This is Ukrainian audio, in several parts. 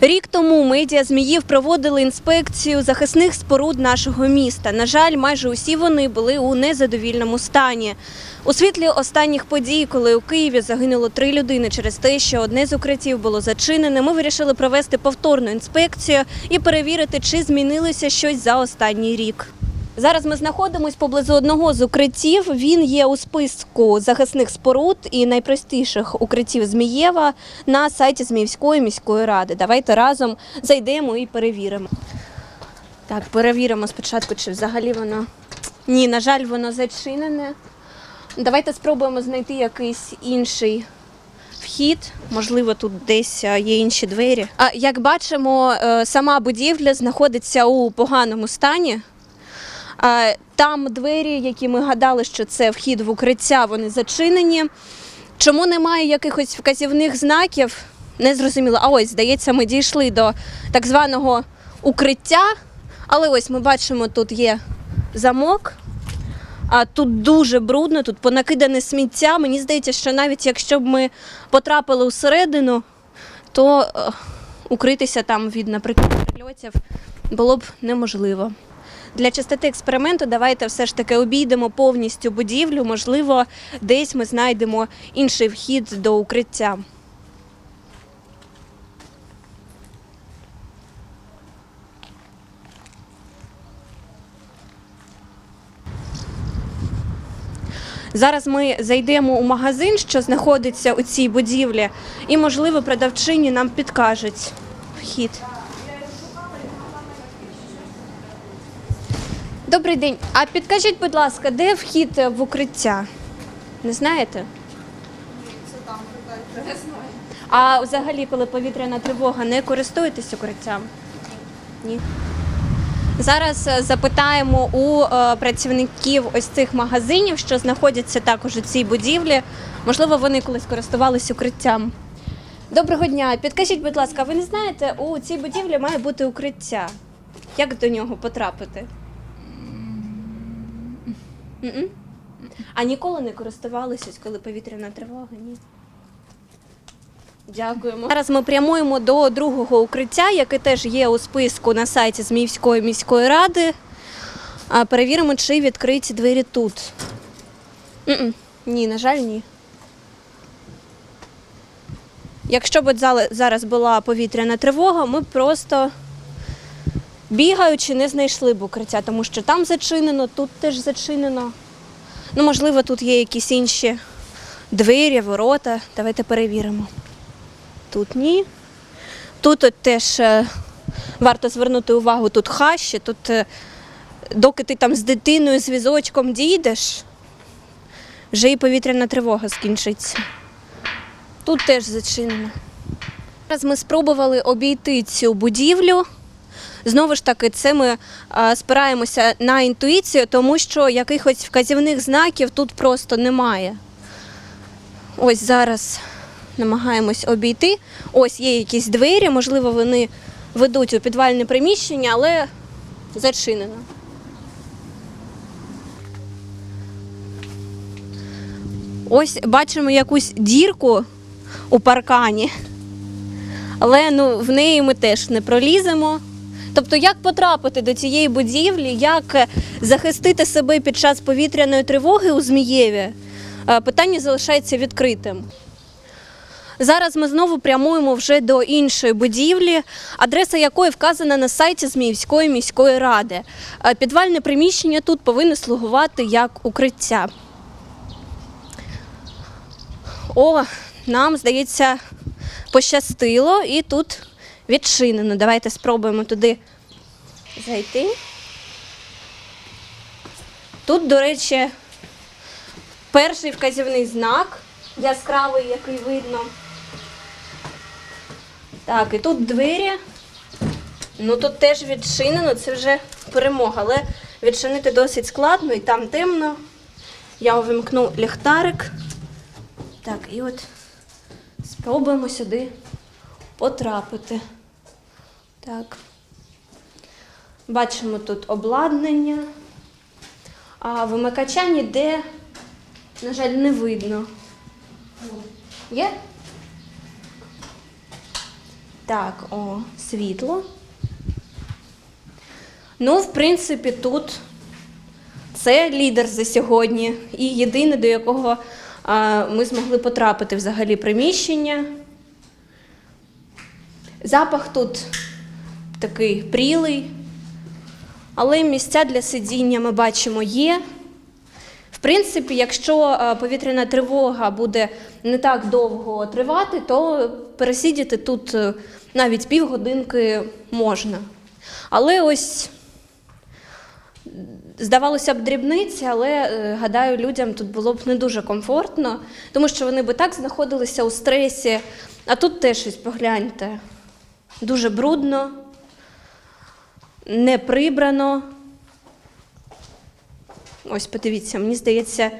Рік тому медіа Зміїв проводили інспекцію захисних споруд нашого міста. На жаль, майже усі вони були у незадовільному стані. У світлі останніх подій, коли у Києві загинуло три людини через те, що одне з укриттів було зачинене, ми вирішили провести повторну інспекцію і перевірити, чи змінилося щось за останній рік. Зараз ми знаходимося поблизу одного з укриттів. Він є у списку захисних споруд і найпростіших укриттів Змієва на сайті Зміївської міської ради. Давайте разом зайдемо і перевіримо. Так, перевіримо спочатку, чи взагалі воно. Ні, на жаль, воно зачинене. Давайте спробуємо знайти якийсь інший вхід. Можливо, тут десь є інші двері. А як бачимо, е, сама будівля знаходиться у поганому стані. Там двері, які ми гадали, що це вхід в укриття, вони зачинені. Чому немає якихось вказівних знаків? Не зрозуміло. А ось, здається, ми дійшли до так званого укриття. Але ось ми бачимо, тут є замок. А тут дуже брудно, тут понакидане сміття. Мені здається, що навіть якщо б ми потрапили всередину, то е, укритися там від, наприклад, прильотів було б неможливо. Для чистоти експерименту давайте все ж таки обійдемо повністю будівлю. Можливо, десь ми знайдемо інший вхід до укриття. Зараз ми зайдемо у магазин, що знаходиться у цій будівлі, і, можливо, продавчині нам підкажуть вхід. Добрий день. А підкажіть, будь ласка, де вхід в укриття? Не знаєте? А взагалі, коли повітряна тривога, не користуєтесь укриттям? Ні. Зараз е, запитаємо у е, працівників ось цих магазинів, що знаходяться також у цій будівлі. Можливо, вони колись користувалися укриттям. Доброго дня. Підкажіть, будь ласка, ви не знаєте, у цій будівлі має бути укриття. Як до нього потрапити? М-м. А ніколи не користувалися, коли повітряна тривога? Ні. Дякуємо. Зараз ми прямуємо до другого укриття, яке теж є у списку на сайті Зміївської міської ради. А перевіримо, чи відкриті двері тут. М-м. Ні, на жаль, ні. Якщо б зараз була повітряна тривога, ми просто бігаючи не знайшли б укриття, тому що там зачинено, тут теж зачинено. Ну, можливо, тут є якісь інші двері, ворота. Давайте перевіримо. Тут ні. Тут от теж е, варто звернути увагу, тут хащі, тут е, доки ти там з дитиною, з візочком дійдеш, вже і повітряна тривога скінчиться. Тут теж зачинено. Зараз ми спробували обійти цю будівлю. Знову ж таки, це ми спираємося на інтуїцію, тому що якихось вказівних знаків тут просто немає. Ось зараз намагаємось обійти. Ось є якісь двері, можливо, вони ведуть у підвальне приміщення, але зачинено. Ось бачимо якусь дірку у паркані, але ну, в неї ми теж не проліземо. Тобто, як потрапити до цієї будівлі, як е, захистити себе під час повітряної тривоги у Змієві, е, питання залишається відкритим. Зараз ми знову прямуємо вже до іншої будівлі, адреса якої вказана на сайті Зміївської міської ради. Е, Підвальне приміщення тут повинно слугувати як укриття. О, нам, здається, пощастило і тут відчинено. Давайте спробуємо туди зайти. Тут, до речі, перший вказівний знак яскравий, який видно. Так, і тут двері. Ну тут теж відчинено, це вже перемога, але відчинити досить складно і там темно. Я увімкну ліхтарик. Так, і от спробуємо сюди потрапити. Так. Бачимо тут обладнання. А вимикача ніде, на жаль, не видно. Є? Так, о, світло. Ну, в принципі, тут це лідер за сьогодні і єдине, до якого а, ми змогли потрапити взагалі приміщення. Запах тут такий прілий, але місця для сидіння ми бачимо є. В принципі, якщо е, повітряна тривога буде не так довго тривати, то пересидіти тут е, навіть півгодинки можна. Але ось здавалося б, дрібниці, але е, гадаю, людям тут було б не дуже комфортно, тому що вони би так знаходилися у стресі. А тут теж щось погляньте. Дуже брудно, не прибрано. Ось подивіться, мені здається,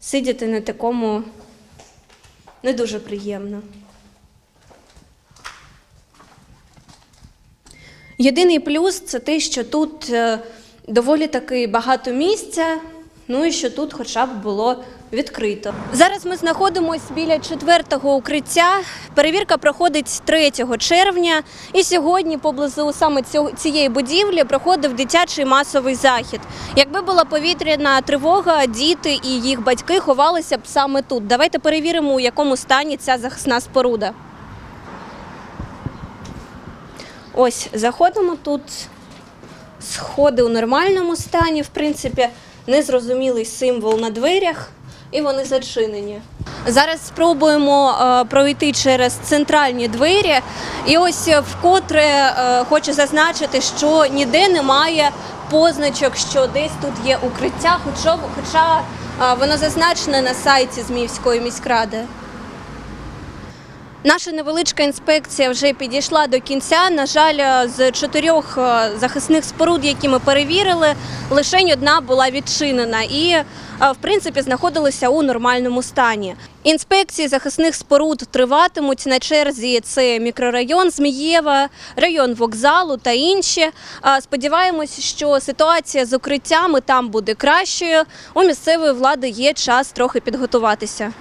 сидіти на такому не дуже приємно. Єдиний плюс це те, що тут е, доволі таки багато місця, ну і що тут хоча б було відкрито. Зараз ми знаходимося біля четвертого укриття. Перевірка проходить 3 червня, і сьогодні поблизу саме цієї будівлі проходив дитячий масовий захід. Якби була повітряна тривога, діти і їх батьки ховалися б саме тут. Давайте перевіримо, у якому стані ця захисна споруда. Ось заходимо тут. Сходи у нормальному стані, в принципі, незрозумілий символ на дверях, і вони зачинені. Зараз спробуємо е, пройти через центральні двері. І ось е, вкотре е, хочу зазначити, що ніде немає позначок, що десь тут є укриття, хоча, воно зазначене на сайті Зміївської міськради. Наша невеличка інспекція вже підійшла до кінця. На жаль, з чотирьох е, захисних споруд, які ми перевірили, лише одна була відчинена і, е, в принципі, знаходилася у нормальному стані. Інспекції захисних споруд триватимуть на черзі. Це мікрорайон Змієва, район вокзалу та інші. Е, Сподіваємось, що ситуація з укриттями там буде кращою. У місцевої влади є час трохи підготуватися.